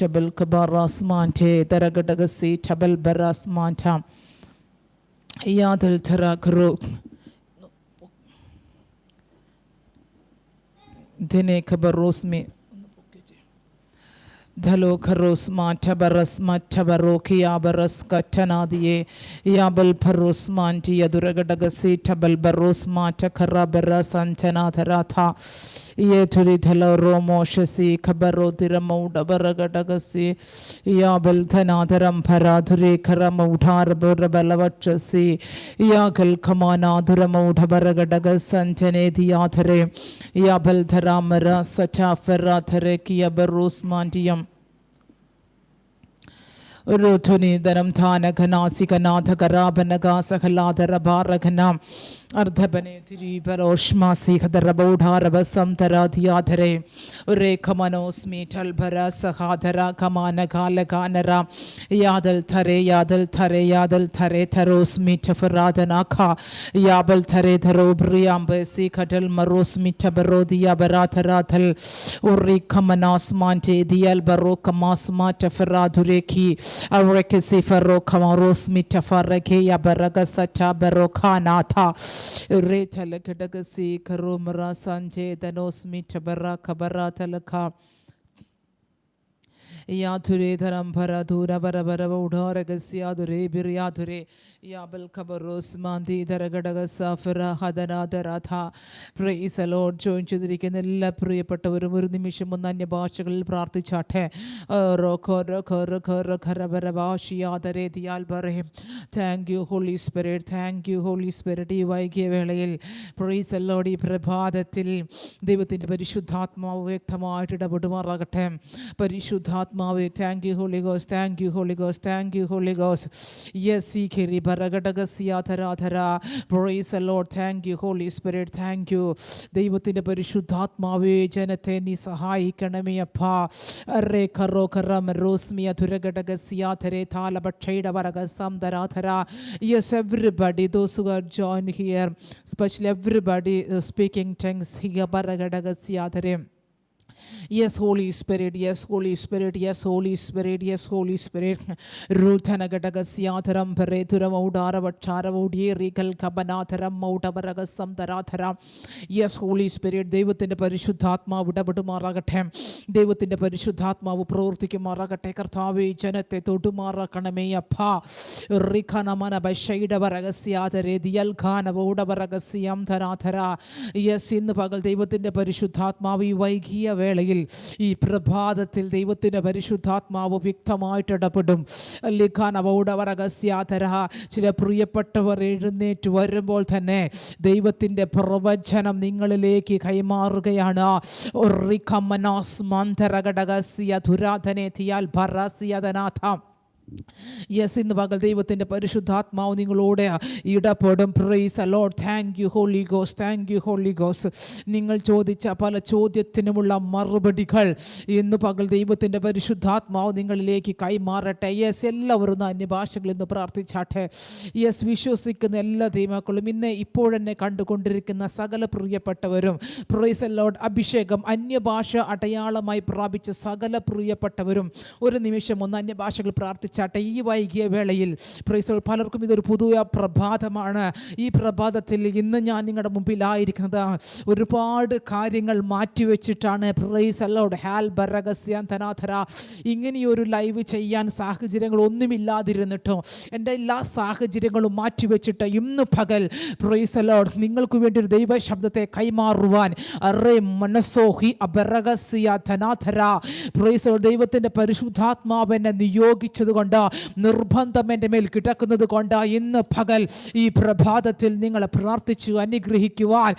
tabal kabarasmante daragadagasi tabal barasmanta yadal tarakru dene kabarosmi ഖറോ ദിനെ ഖബറോസ് may ധലോ ഖറോസ് മാറ്റബറസ് മറ്റബറോ കിയാബറസ് കറ്റനാദിയെ യാബൽ ഫറോസ് മാൻറ്റി യദുരഘടകസി ടബൽ ബറോസ് മാറ്റ ഖറബറ സഞ്ചനാഥരാഥ യേതുരി ധലോ റോമോഷസി ഖബറോ തിരമൗഡബറഘടകസി യാബൽ ധനാധരം ഭരാധുരേ ഖറമൗഢാരബുരബലവക്ഷസി യാഗൽ ഖമാനാധുരമൗഢബറഘടക സഞ്ചനേധിയാധരെ യാബൽ ധരാമര സചാഫറാധരെ കിയബറോസ് മാൻറ്റിയം രുധുനീതരം ധാനഘനാസികനാഥകരാഭനഗാസഹലാധരഭാരഘന അർദ്ധപനേതിരീപരോഷ്മാസിഹതരബൗഢാരവസംതരാധിയാധരെ രേഖമനോസ്മി ടൽഭര സഹാധര ഖമാനകാലകാനര യാദൽ ധരെ യാദൽ ധരെ യാദൽ ധരെ ധരോസ്മി ടഫറാധനാഖ യാബൽ ധരെ ധരോ ബ്രിയാംബസി ഖടൽ മറോസ്മി ടബറോദിയാബരാധരാധൽ ഉറി ഖമനാസ്മാന്റേ ദിയൽ ബറോ കമാസ്മാ ടഫറാധുരേഖി അവറെക്കസി ഫറോ ഖമറോസ്മി ടഫറഖെ യബറഗ സറ്റ ബറോ ഖാനാഥ റേ ഘടകസി ഖറുമറ സഞ്ചേതനോസ്മി ടബറ ഖബറ തലഖ യാധുരേധരം പരപര ഊഢോരഗസ്യാധുരേ ബിർയാധുരേ യാബൽ ഖബറോസ് മാന്തി ധരഘടക സഫറ ഹദനാഥരാധ പ്രൈസ് അലോഡ് ജോയിൻ ചെയ്തിരിക്കുന്ന എല്ലാ പ്രിയപ്പെട്ടവരും ഒരു നിമിഷം ഒന്ന് അന്യഭാഷകളിൽ പ്രാർത്ഥിച്ചാട്ടെ. Thank you Holy Spirit thank you Holy Spirit ഈ വൈകിയ വേളയിൽ പ്രൈസ് അലോഡ് ഈ പ്രഭാതത്തിൽ ദൈവത്തിന്റെ പരിശുദ്ധാത്മാവ് വ്യക്തമായിട്ട് ഇടപെടുമാറാകട്ടെ. പരിശുദ്ധാത്മാവ് thank you holy goes thank you holy goes thank you holy goes yes ഈ ഖിരി ഭരഘടകസ്യാധരാധര price load thank you Holy Spirit thank U ദൈവത്തിന്റെ പരിശുദ്ധാത്മാവേ ജനത്തെ നീ സഹായിക്കണമേ അപ്പാ. Ray ഖറോ ഖറം Rosmi അധുരഘടകസ്യാധരെ താലഭക്ഷയുടെ വരകസം ധരാധര yes everybody those who are join here specially everybody speaking tongues ഹിയ ഭരഘടകസ്യാധരെ Yes, Holy Spirit. Yes, Holy Spirit. Yes, Holy Spirit. Yes, Holy Spirit. രുധനഘടകസ്യാധരം ഭരേതുരം ഔഡാരവക്ഷാരവൗഡ്യേറികൽ കപനാധരം മൗടവരകസം തരാധരം യെസ് ഹോളി സ്പിരിറ്റ് ദൈവത്തിന്റെ പരിശുദ്ധാത്മാവ് ഇടപെടുമാറാകട്ടെ ദൈവത്തിന്റെ പരിശുദ്ധാത്മാവ് പ്രവർത്തിക്കുമാറാകട്ടെ കർത്താവെ ജനത്തെ തൊടുമാറാക്കണമേ അപ്പാ റിഖനമന ബഷൈഡവരകസ്യാധരെ ദിയൽഖാനവൗഡവരകസ്യം ധനാധര യെസ് ഇന്ന് പകൽ ദൈവത്തിന്റെ പരിശുദ്ധാത്മാവ് ഈ വൈകിയ വേളയിൽ ഈ പ്രഭാതത്തിൽ ദൈവത്തിന്റെ പരിശുദ്ധാത്മാവ് വ്യക്തമായിട്ട് ഇടപെടും. ലിഖാൻ അവൗഡവരകസ്യാധര ചില പ്രിയപ്പെട്ടവർ എഴുന്നേറ്റ് വരുമ്പോൾ തന്നെ ദൈവത്തിന്റെ പ്രവചനം നിങ്ങളിലേക്ക് കൈമാറുകയാണ്. റിഖമനാസ് മന്ധരഘടകസ്യ ധുരാധനെ തിയാൽ ഭറസ്യതനാഥം യെസ് ഇന്ന് പകൽ ദൈവത്തിന്റെ പരിശുദ്ധാത്മാവ് നിങ്ങളോട് ഇടപെടും. Price hello thank you holy goes thank you holy goes നിങ്ങൾ ചോദിച്ച പല ചോദ്യത്തിനുമുള്ള മറുപടികൾ ഇന്ന് പകൽ ദൈവത്തിന്റെ പരിശുദ്ധാത്മാവ് നിങ്ങളിലേക്ക് കൈമാറട്ടെ. യെസ് എല്ലാവരും ഒന്ന് അന്യഭാഷകളിൽ നിന്ന് പ്രാർത്ഥിച്ചാട്ടെ. യെസ് വിശ്വസിക്കുന്ന എല്ലാ ദൈവമക്കളും ഇന്ന് ഇപ്പോഴെന്നെ കണ്ടുകൊണ്ടിരിക്കുന്ന സകല പ്രിയപ്പെട്ടവരും പ്രൈസ് അലോഡ് അഭിഷേകം അന്യഭാഷ അടയാളമായി പ്രാപിച്ച സകല പ്രിയപ്പെട്ടവരും ഒരു നിമിഷം ഒന്ന് അന്യഭാഷകൾ പ്രാർത്ഥിച്ചാട്ടെ ഈ വൈകിയ വേളയിൽ പ്രൈസൽ പലർക്കും ഇതൊരു പുതിയ പ്രഭാതമാണ്. ഈ പ്രഭാതത്തിൽ ഇന്ന് ഞാൻ നിങ്ങളുടെ മുമ്പിലായിരിക്കുന്നത്. ഒരുപാട് കാര്യങ്ങൾ മാറ്റിവെച്ചിട്ടാണ് പ്രൈസ് അല്ലോഡ് ഹാൽ ബറഗസ്യാൻ ധനാധര ഇങ്ങനെയൊരു ലൈവ് ചെയ്യാൻ സാഹചര്യങ്ങൾ ഒന്നുമില്ലാതിരുന്നിട്ടോ എന്റെ എല്ലാ സാഹചര്യങ്ങളും മാറ്റിവെച്ചിട്ട് ഇന്ന് പകൽ പ്രൈസ് അല്ലോഡ് നിങ്ങൾക്ക് വേണ്ടി ഒരു ദൈവ ശബ്ദത്തെ കൈമാറുവാൻ അറേ മനസ്സോഹി അബറഗസ്യ ധനാധര പ്രൈസ് ദൈവത്തിന്റെ പരിശുദ്ധാത്മാവ് എന്നെ നിയോഗിച്ചത് കൊണ്ട് നിർബന്ധം എന്റെ മേൽ കിടക്കുന്നത് കൊണ്ട്. ഇന്ന് പകൽ ഈ പ്രഭാതത്തിൽ നിങ്ങളെ പ്രാർത്ഥിച്ചു അനുഗ്രഹിക്കുവാൻ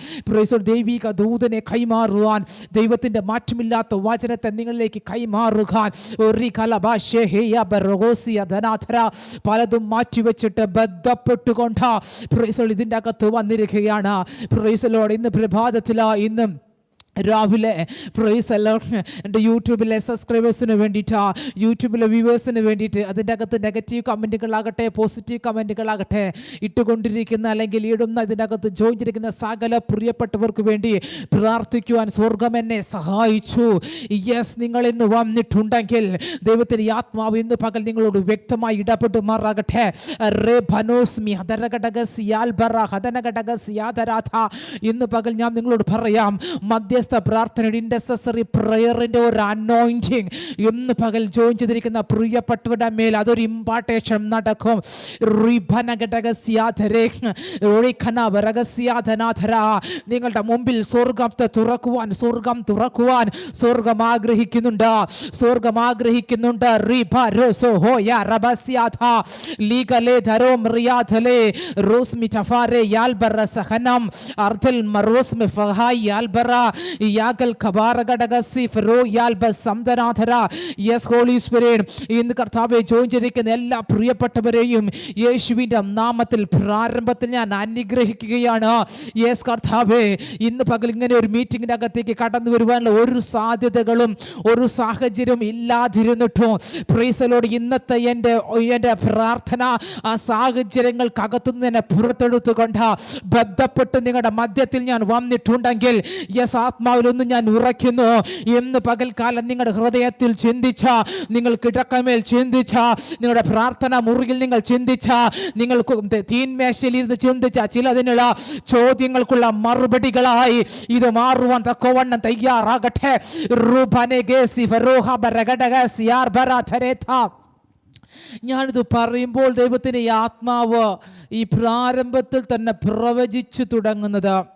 ദൈവിക ദൂതനെ കൈമാറുവാൻ ദൈവത്തിന്റെ മാറ്റമില്ലാത്ത വചനത്തെ നിങ്ങളിലേക്ക് ധനാധര പലതും മാറ്റിവെച്ചിട്ട് ബന്ധപ്പെട്ടുകൊണ്ട് ഇതിന്റെ അകത്ത് വന്നിരിക്കുകയാണ്. ഇന്ന് പ്രഭാതത്തിലാ ഇന്നും രാവിലെ പ്രൈസ് എല്ലാം എന്റെ യൂട്യൂബിലെ സബ്സ്ക്രൈബേഴ്സിന് വേണ്ടിയിട്ട് യൂട്യൂബിലെ വ്യൂവേഴ്സിന് വേണ്ടിയിട്ട് അതിന്റെ അകത്ത് നെഗറ്റീവ് കമന്റുകളാകട്ടെ പോസിറ്റീവ് കമന്റുകളാകട്ടെ ഇട്ടുകൊണ്ടിരിക്കുന്ന അല്ലെങ്കിൽ ഇടുന്ന ഇതിനകത്ത് ചെയ്തിരിക്കുന്ന സകല പ്രിയപ്പെട്ടവർക്ക് വേണ്ടി പ്രാർത്ഥിക്കുവാൻ സ്വർഗം എന്നെ സഹായിച്ചു. യെസ് നിങ്ങൾ ഇന്ന് വന്നിട്ടുണ്ടെങ്കിൽ ദൈവത്തിന് ആത്മാവ് ഇന്ന് പകൽ നിങ്ങളോട് വ്യക്തമായി ഇടപെട്ട് മാറാകട്ടെ റേ ഭനോസ്മി ഹതനഘടകസിയാതരാധ ഇന്ന് പകൽ ഞാൻ നിങ്ങളോട് പറയാം മധ്യസ്ഥ പ്രാർത്ഥനയുടെ ഇൻഡസസറി പ്രയറിന്റെ ഒരു അനോയിന്റിങ് ഇന്ന് പകൽ ജോയിൻ ചെയ്തിരിക്കുന്ന പ്രിയപ്പെട്ടവരുടെ മേൽ അതൊരു ഇമ്പാർട്ടേഷൻ നടക്കും. നിങ്ങളുടെ മുമ്പിൽ സ്വർഗത്തെ തുറക്കുവാൻ സ്വർഗം തുറക്കുവാൻ സ്വർഗം ആഗ്രഹിക്കുന്നുണ്ട്. സ്വർഗം ആഗ്രഹിക്കുന്നുണ്ട്. ലീഗലേ റോസ്മി ചഫാരെ യാൽബറ സഹനം അർദ്ധൽ യാഗൽ ഖബാറ ഘടകസി ഫെറോ യാൽബ സംതനാഥര യെസ് ഹോളി സ്പിരിറ്റ് ഇന്ന് കർത്താവെ ജോയിൻ എല്ലാ പ്രിയപ്പെട്ടവരെയും യേശുവിന്റെ നാമത്തിൽ പ്രാരംഭത്തിൽ ഞാൻ അനുഗ്രഹിക്കുകയാണ്. യെസ് കർത്താവെ ഇന്ന് പകൽ ഇങ്ങനെ ഒരു മീറ്റിങ്ങിന്റെ അകത്തേക്ക് കടന്നു വരുവാനുള്ള ഒരു സാധ്യതകളും ഒരു സാഹചര്യവും ഇല്ലാതിരുന്നിട്ടും. പ്രീസലോട് ഇന്നത്തെ എന്റെ എന്റെ പ്രാർത്ഥന ആ സാഹചര്യങ്ങൾക്കകത്തുനിന്ന് തന്നെ പുറത്തെടുത്തുകൊണ്ട്. ബന്ധപ്പെട്ട് നിങ്ങളുടെ മധ്യത്തിൽ ഞാൻ വന്നിട്ടുണ്ടെങ്കിൽ യെസ് ആത്മാവിലൊന്നും ഞാൻ ഉറയ്ക്കുന്നു. ഇന്ന് പകൽക്കാലം നിങ്ങളുടെ ഹൃദയത്തിൽ ചിന്തിച്ച നിങ്ങൾ കിടക്കമേൽ ചിന്തിച്ച നിങ്ങളുടെ പ്രാർത്ഥന മുറിയിൽ നിങ്ങൾ ചിന്തിച്ച നിങ്ങൾ തീന്മേശയിൽ ഇരുന്ന് ചിന്തിച്ച ചിലതിനുള്ള ചോദ്യങ്ങൾക്കുള്ള മറുപടികളായി ഇത് മാറുവാൻ തക്കവണ്ണം തയ്യാറാകട്ടെ. ഞാനിത് പറയുമ്പോൾ ദൈവത്തിന് ഈ ആത്മാവ് ഈ പ്രാരംഭത്തിൽ തന്നെ പ്രവചിച്ചു തുടങ്ങുന്നത്.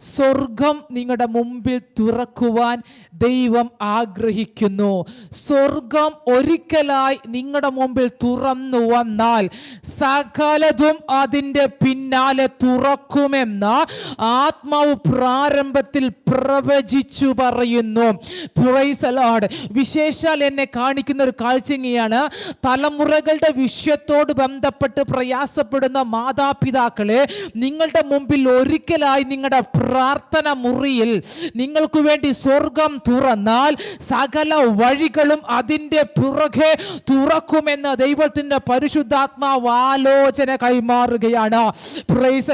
സ്വർഗം നിങ്ങളുടെ മുമ്പിൽ തുറക്കുവാൻ ദൈവം ആഗ്രഹിക്കുന്നു. സ്വർഗം ഒരിക്കലായി നിങ്ങളുടെ മുമ്പിൽ തുറന്നു വന്നാൽ സകലതും അതിന്റെ പിന്നാലെ തുറക്കുമെന്ന് ആത്മാവ് പ്രാരംഭത്തിൽ പ്രവചിച്ചു പറയുന്നു. പുഴൈസലാട് വിശേഷാൽ എന്നെ കാണിക്കുന്ന ഒരു കാഴ്ചയാണ് തലമുറകളുടെ വിഷയത്തോട് ബന്ധപ്പെട്ട് പ്രയാസപ്പെടുന്ന മാതാപിതാക്കളെ നിങ്ങളുടെ മുമ്പിൽ ഒരിക്കലായി നിങ്ങളുടെ പ്രാർത്ഥന മുറിയിൽ നിങ്ങൾക്ക് വേണ്ടി സ്വർഗം തുറന്നാൽ സകല വഴികളും അതിന്റെ പുറകെ തുറക്കുമെന്ന് ദൈവത്തിന്റെ പരിശുദ്ധാത്മാവ് ആലോചന കൈമാറുകയാണ്. പ്രൈസ്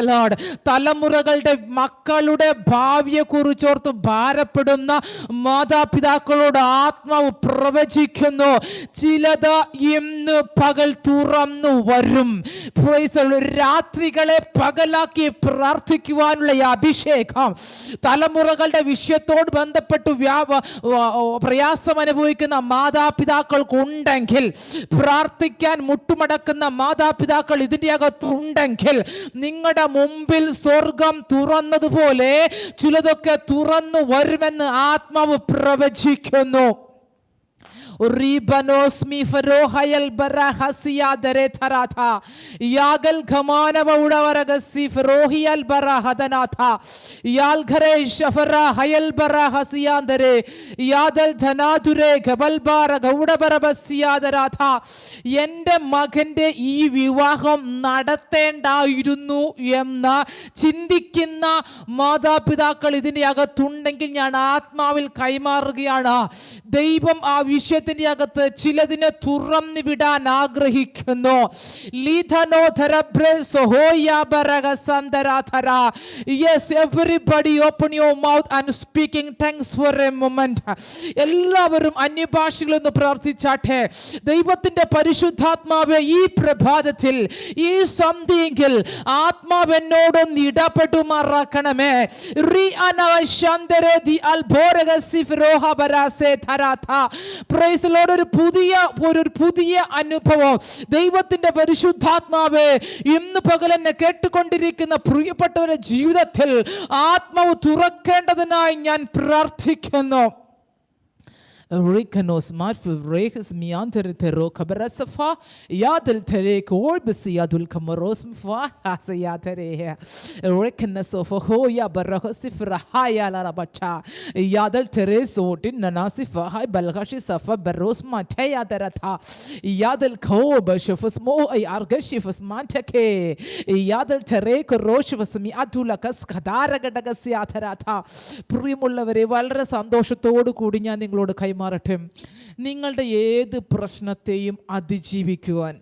തലമുറകളുടെ മക്കളുടെ ഭാവിയെക്കുറിച്ചോർത്ത് ഭാരപ്പെടുന്ന മാതാപിതാക്കളോട് ആത്മാവ് പ്രവചിക്കുന്നു. ചിലത് ഇന്ന് പകൽ തുറന്നു വരും. രാത്രികളെ പകലാക്കി പ്രാർത്ഥിക്കുവാനുള്ള ഈ അഭിഷേകം തലമുറകളുടെ വിഷയത്തോട് ബന്ധപ്പെട്ട് പ്രയാസം അനുഭവിക്കുന്ന മാതാപിതാക്കൾക്കുണ്ടെങ്കിൽ പ്രാർത്ഥിക്കാൻ മുട്ടുമടക്കുന്ന മാതാപിതാക്കൾ ഇതിന്റെ അകത്തുണ്ടെങ്കിൽ നിങ്ങളുടെ മുമ്പിൽ സ്വർഗം തുറന്നതുപോലെ ചിലതൊക്കെ തുറന്നു വരുമെന്ന് ആത്മാവ് പ്രവചിക്കുന്നു. എന്റെ മകന്റെ ഈ വിവാഹം നടത്തേണ്ടായിരുന്നു എന്ന് ചിന്തിക്കുന്ന മാതാപിതാക്കൾ ഇതിന്റെ അകത്തുണ്ടെങ്കിൽ ഞാൻ ആത്മാവിൽ കൈമാറുകയാണ്. ദൈവം ആ വിഷയത്തിന്റെ അകത്ത് ചിലതിനെ തുറന്നു വിടാൻ ആഗ്രഹിക്കുന്നു. Yes everybody open your mouth and speaking thanks for a moment എല്ലാവരും അന്യഭാഷകളൊന്ന് പ്രാർത്ഥിച്ചാട്ടെ. ദൈവത്തിന്റെ പരിശുദ്ധാത്മാവ് ഈ പ്രഭാതത്തിൽ ഈ സന്ധിയെങ്കിൽ ആത്മാവ് എന്നോടൊന്ന് ഇടപെടുമാറാക്കണമേ റി അനവശാന്തരെ ദി അൽഭോരഗസിഫ് രോഹബരാസെ ധരാഥ പ്രൈസിലോട് ഒരു പുതിയ ഒരു പുതിയ അനുഭവം. ദൈവത്തിന്റെ പരിശുദ്ധാത്മാവ് ഇന്ന് പകലെന്നെ കേട്ടുകൊണ്ടിരിക്കുന്ന പ്രിയപ്പെട്ടവരുടെ ജീവിതത്തിൽ ആത്മാവ് തുറക്കേണ്ടതിനായി ഞാൻ പ്രാർത്ഥിക്കുന്നു. Rikanos Marfu Rekis Mianter Tero Kabarasafa Yadel Tere Korbis Yadul Kamaros Mfa Hasayatere Rikanas of Hoya Barahosifra Haya Larabacha Yadel Tere Sotin Nanasifa Hai Balgashi Safa Baros Mataya Darata Yadel Kob Shifus Mo Argashifus Mantake Yadel Tere Koroshivas Mi Atulakas കഥാരഘടകസ്യാധരാഥ പ്രിയമുള്ളവരെ വളരെ സന്തോഷത്തോടു കൂടി ഞാൻ നിങ്ങളോട് കൈമാറട്ടെ നിങ്ങളുടെ ഏത് പ്രശ്നത്തെയും അതിജീവിക്കുവാൻ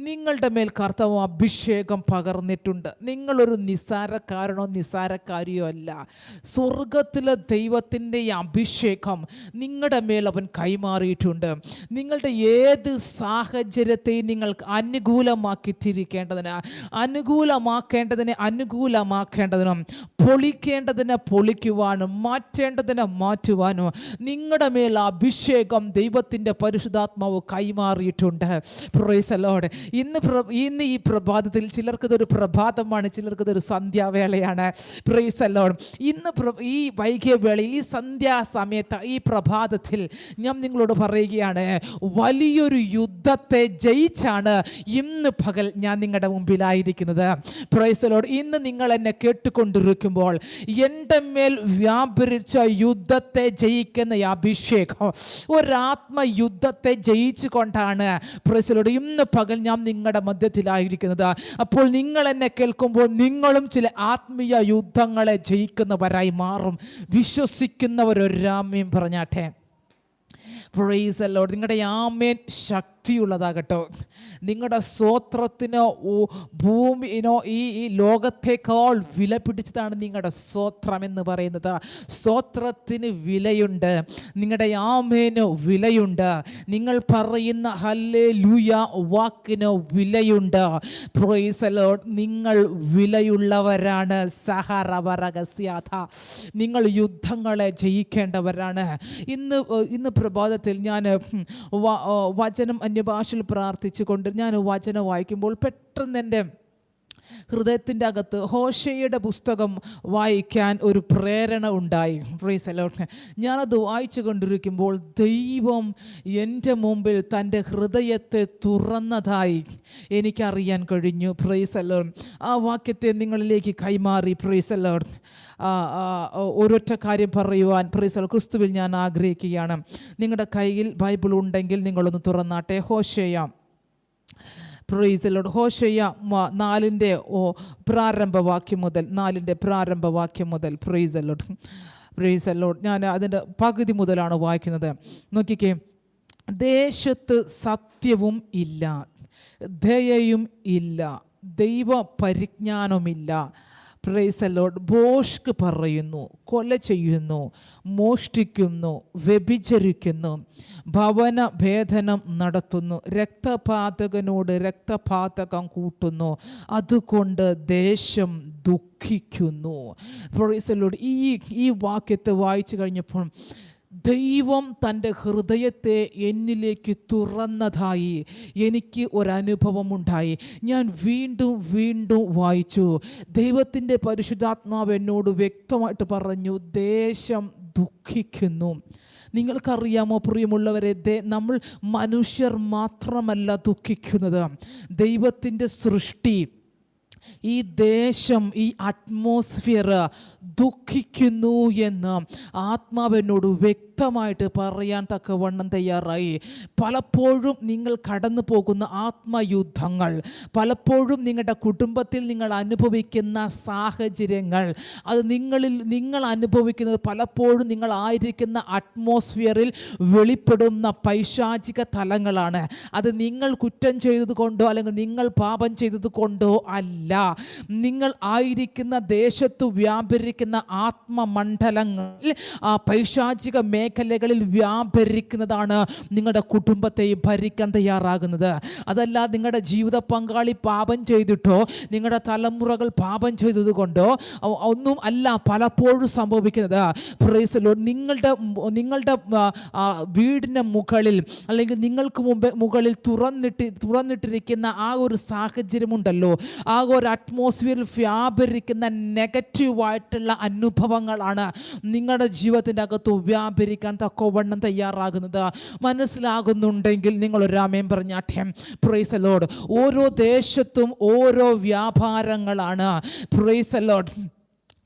നിങ്ങളുടെ മേൽ കർത്താവ് അഭിഷേകം പകർന്നിട്ടുണ്ട്. നിങ്ങളൊരു നിസ്സാരക്കാരനോ നിസാരക്കാരിയോ അല്ല. സ്വർഗത്തിലെ ദൈവത്തിന്റെ അഭിഷേകം നിങ്ങളുടെ മേൽ അവൻ കൈമാറിയിട്ടുണ്ട്. നിങ്ങളുടെ ഏത് സാഹചര്യത്തെയും നിങ്ങൾ അനുകൂലമാക്കി തിരിക്കേണ്ടതിന് അനുകൂലമാക്കേണ്ടതിനെ അനുകൂലമാക്കേണ്ടതിനും പൊളിക്കേണ്ടതിനെ പൊളിക്കുവാനും മാറ്റേണ്ടതിനെ മാറ്റുവാനും നിങ്ങളുടെ മേൽ അഭിഷേകം ദൈവത്തിന്റെ പരിശുദ്ധാത്മാവ് കൈമാറിയിട്ടുണ്ട്. പ്രൊയ്സലോട് ഇന്ന് ഇന്ന് ഈ പ്രഭാതത്തിൽ ചിലർക്കിതൊരു പ്രഭാതമാണ് ചിലർക്കിതൊരു സന്ധ്യാവേളയാണ്. പ്രൈസ് അല്ലോൺ ഇന്ന് ഈ വൈകിയ വേളയിൽ ഈ സന്ധ്യാസമയത്ത് ഈ പ്രഭാതത്തിൽ ഞാൻ നിങ്ങളോട് പറയുകയാണ് വലിയൊരു യുദ്ധത്തെ ജയിച്ചാണ് ഇന്ന് പകൽ ഞാൻ നിങ്ങളുടെ മുമ്പിലായിരിക്കുന്നത്. പ്രൈസ് പ്രൈസലോട് ഇന്ന് നിങ്ങൾ എന്നെ കേട്ടുകൊണ്ടിരിക്കുമ്പോൾ എന്റെ മേൽ വ്യാപരിച്ച യുദ്ധത്തെ ജയിക്കുന്ന ഈ അഭിഷേകം ഒരാത്മയുദ്ധത്തെ ജയിച്ചുകൊണ്ടാണ്. പ്രൈസലോട് ഇന്ന് പകൽ ഞാൻ നിങ്ങളുടെ മധ്യത്തിലായിരിക്കുന്നത്. അപ്പോൾ നിങ്ങൾ എന്നെ കേൾക്കുമ്പോൾ നിങ്ങളും ചില ആത്മീയ യുദ്ധങ്ങളെ ജയിക്കുന്നവരായി മാറും. വിശ്വസിക്കുന്നവരൊരാമ്യം പറഞ്ഞാട്ടെ. പ്രൈസ് നിങ്ങളുടെ ആമേൻ ശക്തിയുള്ളതാകട്ടോ. നിങ്ങളുടെ സ്വോത്രത്തിനോ ഭൂമിനോ ഈ ഈ ലോകത്തേക്കാൾ വില പിടിച്ചതാണ് നിങ്ങളുടെ സ്വോത്രം എന്ന് പറയുന്നത്. സ്വോത്രത്തിന് വിലയുണ്ട്. നിങ്ങളുടെ ആമേന് വിലയുണ്ട്. നിങ്ങൾ പറയുന്ന ഹല്ലേ ലൂയ വാക്കിന് വിലയുണ്ട്. അല്ലോട് നിങ്ങൾ വിലയുള്ളവരാണ്. സഹറവറകസ്യാഥ നിങ്ങൾ യുദ്ധങ്ങളെ ജയിക്കേണ്ടവരാണ്. ഇന്ന് ഇന്ന് പ്രഭാതത്തിൽ ഞാൻ വചനം അന്യഭാഷയിൽ പ്രാർത്ഥിച്ചുകൊണ്ട് ഞാൻ വചനം വായിക്കുമ്പോൾ പെട്ടെന്ന് എന്റെ ഹൃദയത്തിന്റെ അകത്ത് ഹോഷയുടെ പുസ്തകം വായിക്കാൻ ഒരു പ്രേരണ ഉണ്ടായി. പ്രീസ് അലോട്ട് ഞാനത് വായിച്ചു കൊണ്ടിരിക്കുമ്പോൾ ദൈവം എന്റെ മുമ്പിൽ തന്റെ ഹൃദയത്തെ തുറന്നതായി എനിക്കറിയാൻ കഴിഞ്ഞു. പ്രൈസ് അലോൺ ആ വാക്യത്തെ നിങ്ങളിലേക്ക് കൈമാറി. പ്രൈസ് അലോൺ ഒരൊറ്റ കാര്യം പറയുവാൻ പ്രൈസ് ക്രിസ്തുവിൽ ഞാൻ ആഗ്രഹിക്കുകയാണ്. നിങ്ങളുടെ കയ്യിൽ ബൈബിൾ ഉണ്ടെങ്കിൽ നിങ്ങളൊന്ന് തുറന്നാട്ടെ. ഹോഷയാം പ്രൊയ്സലോട് ഹോഷയ്യ നാലിന്റെ ഓ പ്രാരംഭവാക്യം മുതൽ നാലിന്റെ പ്രാരംഭവാക്യം മുതൽ. പ്രൊയ്സലോട് പ്രൊയ്സലോട് ഞാൻ അതിന്റെ പകുതി മുതലാണ് വായിക്കുന്നത്. നോക്കിക്കേ. ദേശത്ത് സത്യവും ഇല്ല ദയയും ഇല്ല ദൈവ പരിജ്ഞാനമില്ല പ്രൈസലോട് ബോഷ്ക്ക് പറയുന്നു കൊല ചെയ്യുന്നു മോഷ്ടിക്കുന്നു വ്യഭിചരിക്കുന്നു ഭവന ഭേദനം നടത്തുന്നു രക്തപാതകനോട് രക്തപാതകം കൂട്ടുന്നു. അതുകൊണ്ട് ദേശം ദുഃഖിക്കുന്നു. പ്രൈസ് പ്രൈസലോട് ഈ ഈ വാക്യത്തെ വായിച്ചു കഴിഞ്ഞപ്പോൾ ദൈവം തന്റെ ഹൃദയത്തെ എന്നിലേക്ക് തുറന്നതായി എനിക്ക് ഒരനുഭവമുണ്ടായി. ഞാൻ വീണ്ടും വീണ്ടും വായിച്ചു. ദൈവത്തിന്റെ പരിശുദ്ധാത്മാവ് എന്നോട് വ്യക്തമായിട്ട് പറഞ്ഞു ദേശം ദുഃഖിക്കുന്നു. നിങ്ങൾക്കറിയാമോ പ്രിയമുള്ളവരെ നമ്മൾ മനുഷ്യർ മാത്രമല്ല ദുഃഖിക്കുന്നത്. ദൈവത്തിന്റെ സൃഷ്ടി ഈ ദേശം ഈ അറ്റ്മോസ്ഫിയർ ദുഃഖിക്കുന്നു എന്ന് ആത്മാവിനോട് വ്യക്തമായിട്ട് പറയാൻ തക്കവണ്ണം തയ്യാറായി. പലപ്പോഴും നിങ്ങൾ കടന്നു പോകുന്ന ആത്മയുദ്ധങ്ങൾ പലപ്പോഴും നിങ്ങളുടെ കുടുംബത്തിൽ നിങ്ങൾ അനുഭവിക്കുന്ന സാഹചര്യങ്ങൾ അത് നിങ്ങളിൽ നിങ്ങൾ അനുഭവിക്കുന്നത് പലപ്പോഴും നിങ്ങൾ ആയിരിക്കുന്ന അറ്റ്മോസ്ഫിയറിൽ വെളിപ്പെടുന്ന പൈശാചിക തലങ്ങളാണ്. അത് നിങ്ങൾ കുറ്റം ചെയ്തത് കൊണ്ടോ അല്ലെങ്കിൽ നിങ്ങൾ പാപം ചെയ്തത് കൊണ്ടോ അല്ല. നിങ്ങൾ ആയിരിക്കുന്ന ദേശത്ത് വ്യാപരിക്കുന്ന ആത്മമണ്ഡലങ്ങളിൽ ആ പൈശാചിക മേഖലകളിൽ വ്യാപരിക്കുന്നതാണ് നിങ്ങളുടെ കുടുംബത്തെ ഭരിക്കാൻ തയ്യാറാകുന്നത്. അതല്ല നിങ്ങളുടെ ജീവിത പങ്കാളി പാപം ചെയ്തിട്ടോ നിങ്ങളുടെ തലമുറകൾ പാപം ചെയ്തത് കൊണ്ടോ ഒന്നും അല്ല പലപ്പോഴും സംഭവിക്കുന്നത്. നിങ്ങളുടെ നിങ്ങളുടെ ആ, മുകളിൽ അല്ലെങ്കിൽ നിങ്ങൾക്ക് മുമ്പ് മുകളിൽ തുറന്നിട്ട് തുറന്നിട്ടിരിക്കുന്ന ആ ഒരു സാഹചര്യമുണ്ടല്ലോ. ആ ഒരു അറ്റ്മോസ്ഫിയറിൽ വ്യാപരിക്കുന്ന നെഗറ്റീവായിട്ടുള്ള അനുഭവങ്ങളാണ് നിങ്ങളുടെ ജീവിതത്തിന്റെ അകത്ത് വ്യാപരിക്കാൻ തക്കവണ്ണം തയ്യാറാകുന്നത്. മനസ്സിലാകുന്നുണ്ടെങ്കിൽ നിങ്ങൾ ഒരാമയം പറഞ്ഞാട്ടെ പ്രൈസ് അലോഡ് ഓരോ ദേശത്തും ഓരോ വ്യാപാരങ്ങളാണ്. പ്രൈസ് ലോഡ്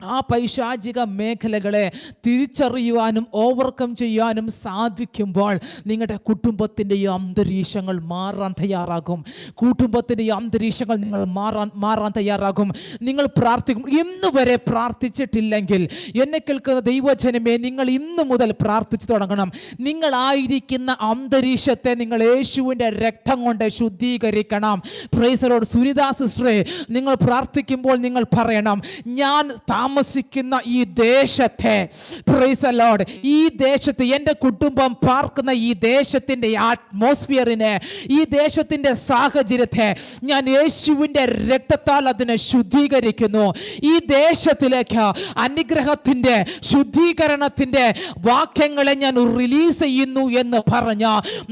ആ പൈശാചിക മേഖലകളെ തിരിച്ചറിയുവാനും ഓവർകം ചെയ്യാനും സാധിക്കുമ്പോൾ നിങ്ങളുടെ കുടുംബത്തിന്റെ ഈ അന്തരീക്ഷങ്ങൾ മാറാൻ തയ്യാറാകും. കുടുംബത്തിന്റെ ഈ അന്തരീക്ഷങ്ങൾ നിങ്ങൾ മാറാൻ മാറാൻ തയ്യാറാകും. നിങ്ങൾ പ്രാർത്ഥിക്കും. ഇന്ന് വരെ പ്രാർത്ഥിച്ചിട്ടില്ലെങ്കിൽ എന്നെ കേൾക്കുന്ന ദൈവജനമേ നിങ്ങൾ ഇന്ന് മുതൽ പ്രാർത്ഥിച്ചു തുടങ്ങണം. നിങ്ങളായിരിക്കുന്ന അന്തരീക്ഷത്തെ നിങ്ങൾ യേശുവിന്റെ രക്തം കൊണ്ട് ശുദ്ധീകരിക്കണം. പ്രൈസറോട് സുനിതാ സിസ്റ്ററെ നിങ്ങൾ പ്രാർത്ഥിക്കുമ്പോൾ നിങ്ങൾ പറയണം ഞാൻ താമസിക്കുന്ന ഈ ദേശത്തെ പ്രൈസ് ലോഡ് ഈ ദേശത്ത് എന്റെ കുടുംബം പാർക്കുന്ന ഈ ദേശത്തിന്റെ ആറ്റ്മോസ്ഫിയറിനെ ഈ ദേശത്തിന്റെ സാഹചര്യത്തെ ഞാൻ യേശുവിന്റെ രക്തത്താൽ അതിനെ ശുദ്ധീകരിക്കുന്നു. ഈ ദേശത്തിലേക്ക് അനുഗ്രഹത്തിന്റെ ശുദ്ധീകരണത്തിന്റെ വാക്യങ്ങളെ ഞാൻ റിലീസ് ചെയ്യുന്നു എന്ന് പറഞ്ഞ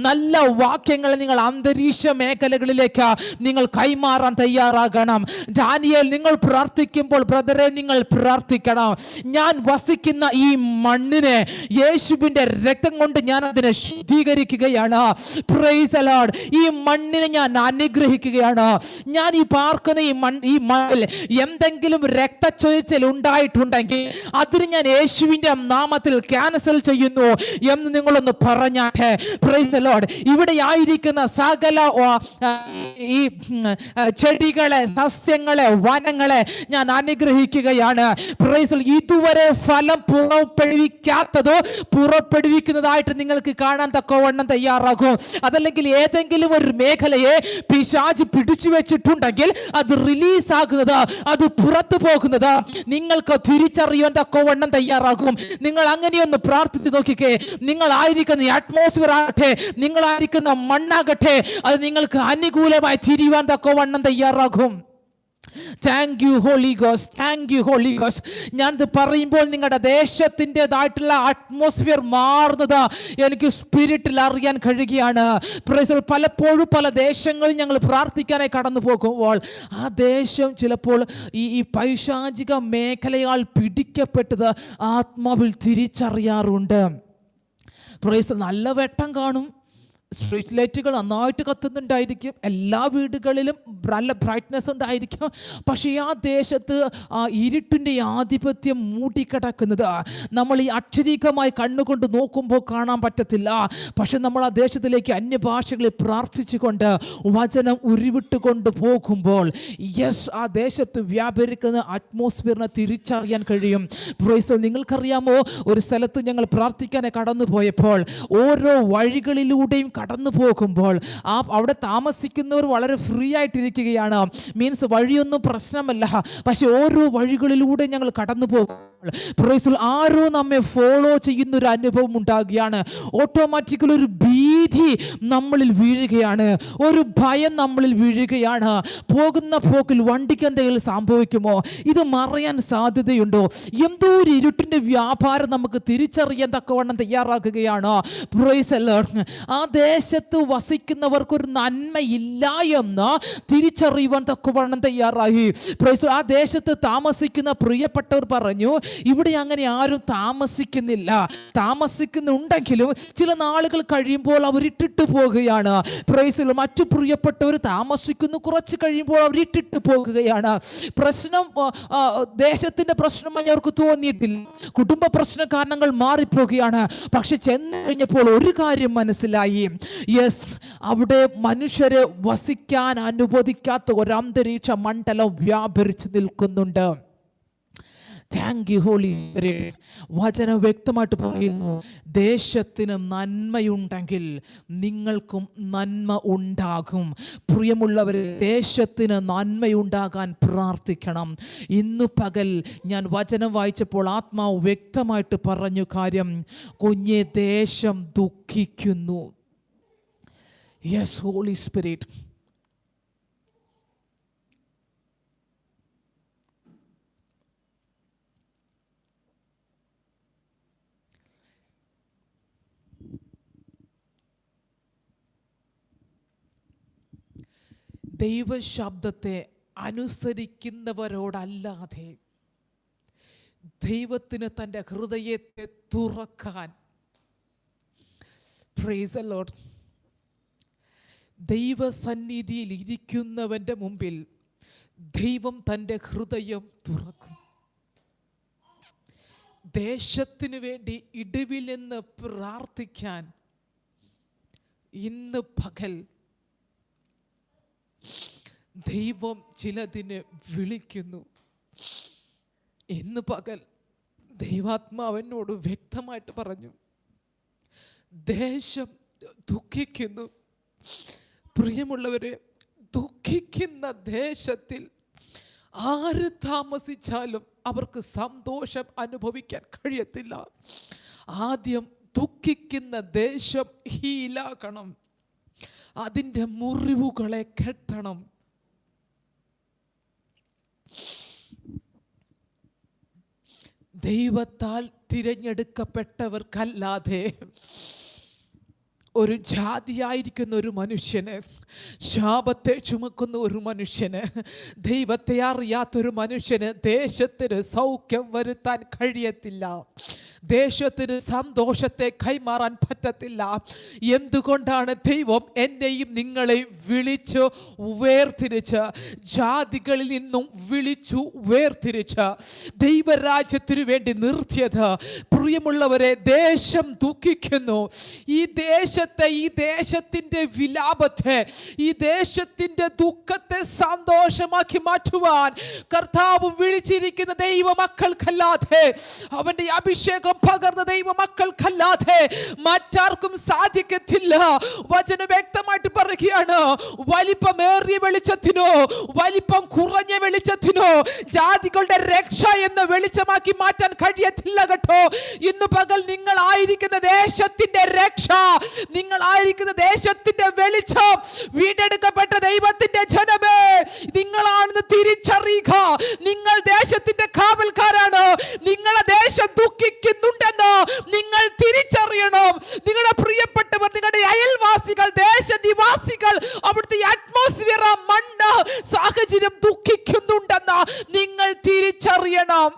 നല്ല വാക്യങ്ങൾ നിങ്ങൾ അന്തരീക്ഷ മേഖലകളിലേക്ക് നിങ്ങൾ കൈമാറാൻ തയ്യാറാകണം. ഡാനിയൽ നിങ്ങൾ പ്രാർത്ഥിക്കുമ്പോൾ ബ്രദറെ നിങ്ങൾ പ്രാർത്ഥിക്കണം ഞാൻ വസിക്കുന്ന ഈ മണ്ണിനെ യേശുവിന്റെ രക്തം കൊണ്ട് ഞാൻ അതിനെ ശുദ്ധീകരിക്കുകയാണ് പ്രൈസ് Lord. ഈ മണ്ണിനെ ഞാൻ അനുഗ്രഹിക്കുകയാണ് ഞാൻ ഈ പാർക്കുന്ന ഈ മൺ ഈ മണ്ണിൽ എന്തെങ്കിലും രക്തച്ചൊരിച്ചൽ ഉണ്ടായിട്ടുണ്ടെങ്കിൽ അതിന് ഞാൻ യേശുവിന്റെ നാമത്തിൽ ക്യാൻസൽ ചെയ്യുന്നു എന്ന് നിങ്ങളൊന്ന് പറഞ്ഞാട്ടെ പ്രൈസ്. ഇവിടെ ആയിരിക്കുന്ന സകല ഈ ചെടികളെ സസ്യങ്ങളെ വനങ്ങളെ ഞാൻ അനുഗ്രഹിക്കുകയാണ്. ഇതുവരെ ഫലം പുറപ്പെടുവിക്കാത്തതോ പുറപ്പെടുവിക്കുന്നതായിട്ട് നിങ്ങൾക്ക് കാണാൻ തക്കവണ്ണം തയ്യാറാകും. അതല്ലെങ്കിൽ ഏതെങ്കിലും ഒരു മേഖലയെ പിശാജ് പിടിച്ചു വെച്ചിട്ടുണ്ടെങ്കിൽ അത് റിലീസ് ആകുന്നത് അത് പുറത്തു പോകുന്നത് നിങ്ങൾക്ക് തിരിച്ചറിയാൻ തക്കവണ്ണം തയ്യാറാകും. നിങ്ങൾ അങ്ങനെയൊന്ന് പ്രാർത്ഥിച്ച് നോക്കിക്കേ. നിങ്ങളായിരിക്കുന്ന അറ്റ്മോസ്ഫിയർ ആകട്ടെ നിങ്ങളായിരിക്കുന്ന മണ്ണാകട്ടെ അത് നിങ്ങൾക്ക് അനുകൂലമായി തിരിയുവാൻ തക്കവണ്ണം തയ്യാറാകും. Thank you holy goes thank you holy goes ഞാനിത് പറയുമ്പോൾ നിങ്ങളുടെ ദേശത്തിന്റെതായിട്ടുള്ള അറ്റ്മോസ്ഫിയർ മാറുന്നത് എനിക്ക് സ്പിരിറ്റിൽ അറിയാൻ കഴിയുകയാണ്. പലപ്പോഴും പല ദേശങ്ങളിൽ ഞങ്ങൾ പ്രാർത്ഥിക്കാനായി കടന്നു പോകുമ്പോൾ ആ ദേശം ചിലപ്പോൾ ഈ ഈ പൈശാചിക മേഖലയാൽ പിടിക്കപ്പെട്ടത് ആത്മാവിൽ തിരിച്ചറിയാറുണ്ട്. പ്രൈസ് നല്ല വെട്ടം കാണും. സ്ട്രീറ്റ് ലൈറ്റുകൾ നന്നായിട്ട് കത്തുന്നുണ്ടായിരിക്കും. എല്ലാ വീടുകളിലും നല്ല ബ്രൈറ്റ്നെസ് ഉണ്ടായിരിക്കും. പക്ഷേ ആ ദേശത്ത് ഇരുട്ടിന്റെ ആധിപത്യം മൂടിക്കിടക്കുന്നത്. നമ്മൾ ഈ അക്ഷരീകമായി കണ്ണുകൊണ്ട് നോക്കുമ്പോൾ കാണാൻ പറ്റത്തില്ല. പക്ഷെ നമ്മൾ ആ ദേശത്തിലേക്ക് അന്യഭാഷകളിൽ പ്രാർത്ഥിച്ചുകൊണ്ട് വചനം ഉരുവിട്ടുകൊണ്ട് പോകുമ്പോൾ യെസ് ആ ദേശത്ത് വ്യാപരിക്കുന്ന അറ്റ്മോസ്ഫിയറിനെ തിരിച്ചറിയാൻ കഴിയും. പ്രൈസ് നിങ്ങൾക്കറിയാമോ? ഒരു സ്ഥലത്ത് ഞങ്ങൾ പ്രാർത്ഥിക്കാനെ കടന്നു പോയപ്പോൾ ഓരോ വഴികളിലൂടെയും കടന്നു പോകുമ്പോൾ ആ അവിടെ താമസിക്കുന്നവർ വളരെ ഫ്രീ ആയിട്ടിരിക്കുകയാണ്. മീൻസ് വഴിയൊന്നും പ്രശ്നമല്ല. പക്ഷെ ഓരോ വഴികളിലൂടെ ഞങ്ങൾ കടന്നു പോകുമ്പോൾ പ്രൈസിൽ ആരോ നമ്മെ ഫോളോ ചെയ്യുന്ന ഒരു അനുഭവം ഉണ്ടാകുകയാണ്. ഓട്ടോമാറ്റിക്കലി ഒരു ഭീതി നമ്മളിൽ വീഴുകയാണ്. ഒരു ഭയം നമ്മളിൽ വീഴുകയാണ്. പോകുന്ന പോക്കിൽ വണ്ടിക്ക് എന്തെങ്കിലും സംഭവിക്കുമോ? ഇത് മറയാൻ സാധ്യതയുണ്ടോ? എന്തോ ഒരു ഇരുട്ടിന്റെ വ്യാപാരം നമുക്ക് തിരിച്ചറിയാൻ തക്കവണ്ണം തയ്യാറാക്കുകയാണ്? Lord. ആ ദേശത്ത് വസിക്കുന്നവർക്കൊരു നന്മയില്ല എന്ന് തിരിച്ചറിയുവാൻ തക്കവണ്ണം തയ്യാറായി. ആ ദേശത്ത് താമസിക്കുന്ന പ്രിയപ്പെട്ടവർ പറഞ്ഞു ഇവിടെ അങ്ങനെ ആരും താമസിക്കുന്നില്ല. താമസിക്കുന്നുണ്ടെങ്കിലും ചില നാളുകൾ കഴിയുമ്പോൾ അവർ ഇട്ടിട്ട് പോകുകയാണ് പ്രൈസിൽ മറ്റു പ്രിയപ്പെട്ടവർ താമസിക്കുന്നു കുറച്ച് കഴിയുമ്പോൾ അവർ ഇട്ടിട്ട് പോകുകയാണ്. പ്രശ്നം ദേശത്തിന്റെ പ്രശ്നമായി അവർക്ക് തോന്നിയിട്ടില്ല. കുടുംബ പ്രശ്ന കാരണങ്ങൾ മാറിപ്പോകുകയാണ്. പക്ഷെ ചെന്ന് കഴിഞ്ഞപ്പോൾ ഒരു കാര്യം മനസ്സിലായി. യെസ് അവിടെ മനുഷ്യരെ വസിക്കാൻ അനുവദിക്കാത്ത ഒരന്തരീക്ഷ മണ്ഡലം വ്യാപരിച്ചു നിൽക്കുന്നുണ്ട്. താങ്ക് യു ഹോളി വചനം വ്യക്തമായിട്ട് പറയുന്നു. ദേശത്തിന് നന്മയുണ്ടെങ്കിൽ നിങ്ങൾക്കും നന്മ ഉണ്ടാകും. പ്രിയമുള്ളവർ ദേശത്തിന് നന്മയുണ്ടാകാൻ പ്രാർത്ഥിക്കണം. ഇന്നു പകൽ ഞാൻ വചനം വായിച്ചപ്പോൾ ആത്മാവ് വ്യക്തമായിട്ട് പറഞ്ഞു കാര്യം കുഞ്ഞെ ദേശം ദുഃഖിക്കുന്നു. യെസ് ഹോളി സ്പിരിറ്റ് ദൈവശബ്ദത്തെ അനുസരിക്കുന്നവരോടല്ലാതെ ദൈവത്തിന് തന്റെ ഹൃദയത്തെ തുറക്കാൻ പ്രൈസ് ലോഡ് ദൈവസന്നിധിയിൽ ഇരിക്കുന്നവന്റെ മുമ്പിൽ ദൈവം തന്റെ ഹൃദയം തുറക്കും. ദേശത്തിനു വേണ്ടി ഇടിവിൽ നിന്ന് പ്രാർത്ഥിക്കാൻ ഇന്ന് പകൽ ദൈവം ചിലതിനെ വിളിക്കുന്നു. ഇന്ന് പകൽ ദൈവാത്മാവനോട് വ്യക്തമായിട്ട് പറഞ്ഞു ദേശം ദുഃഖിക്കുന്നു. പ്രിയമുള്ളവരെ ദുഃഖിക്കുന്ന ദേശത്തിൽ ആര് താമസിച്ചാലും അവർക്ക് സന്തോഷം അനുഭവിക്കാൻ കഴിയത്തില്ല. ആദ്യം ദുഃഖിക്കുന്ന ദേശം ഹീലാക്കണം. അതിന്റെ മുറിവുകളെ കെട്ടണം. ദൈവത്താൽ തിരഞ്ഞെടുക്കപ്പെട്ടവർക്കല്ലാതെ ഒരു ജാതിയായിരിക്കുന്ന ഒരു മനുഷ്യന് ശാപത്തെ ചുമക്കുന്ന ഒരു മനുഷ്യന് ദൈവത്തെ അറിയാത്തൊരു മനുഷ്യന് ദേശത്തിന് സൗഖ്യം വരുത്താൻ കഴിയത്തില്ല. ദേശത്തിന് സന്തോഷത്തെ കൈമാറാൻ പറ്റത്തില്ല. എന്തുകൊണ്ടാണ് ദൈവം എന്നെയും നിങ്ങളെയും വിളിച്ചു വേർതിരിച്ച് ജാതികളിൽ നിന്നും വിളിച്ചു വേർതിരിച്ച് ദൈവരാജ്യത്തിനു വേണ്ടി നിർത്തിയത്? പ്രിയമുള്ളവരെ ദേശം ദുഃഖിക്കുന്നു. ഈ ദേശത്തെ ഈ ദേശത്തിന്റെ വിലാപത്തെ ഈ ദേശത്തിന്റെ ദുഃഖത്തെ സന്തോഷമാക്കി മാറ്റുവാൻ കർത്താവ് വിളിച്ചിരിക്കുന്ന ദൈവമക്കൾക്കല്ലാതെ അവന്റെ അഭിഷേകം പകർന്ന ദൈവമക്കൾക്കല്ലാതെ മറ്റാർക്കും സാധിക്കത്തില്ല. വചനം വ്യക്തമായിട്ട് പറയുകയാണ് വലിപ്പമേറിയ വെളിച്ചത്തിനോ വലിപ്പം കുറഞ്ഞ വെളിച്ചത്തിനോ ജാതികളുടെ രക്ഷ എന്ന വെളിച്ചമാക്കി മാറ്റാൻ കഴിയത്തില്ല കേട്ടോ. ഇന്ന് പകൽ നിങ്ങൾ ആയിരിക്കുന്ന ദേശത്തിന്റെ രക്ഷ നിങ്ങൾ ആയിരിക്കുന്ന ദേശത്തിന്റെ വെളിച്ചം വീണ്ടെടുക്കപ്പെട്ട ദൈവത്തിന്റെ ജനമേ നിങ്ങളാണെന്ന് തിരിച്ചറിയുക. നിങ്ങൾ ദേശത്തിന്റെ കാവൽക്കാരാണ്. നിങ്ങളെ ദേശം ദുഃഖിക്കുന്നുണ്ടെന്ന് നിങ്ങൾ തിരിച്ചറിയണം. നിങ്ങളുടെ പ്രിയപ്പെട്ടവർ നിങ്ങളുടെ അയൽവാസികൾ ദേശനിവാസികൾ അവിടുത്തെ അറ്റ്മോസ്ഫിയർ മണ്ണ് സാഹചര്യം ദുഃഖിക്കുന്നുണ്ടെന്ന് നിങ്ങൾ തിരിച്ചറിയണം.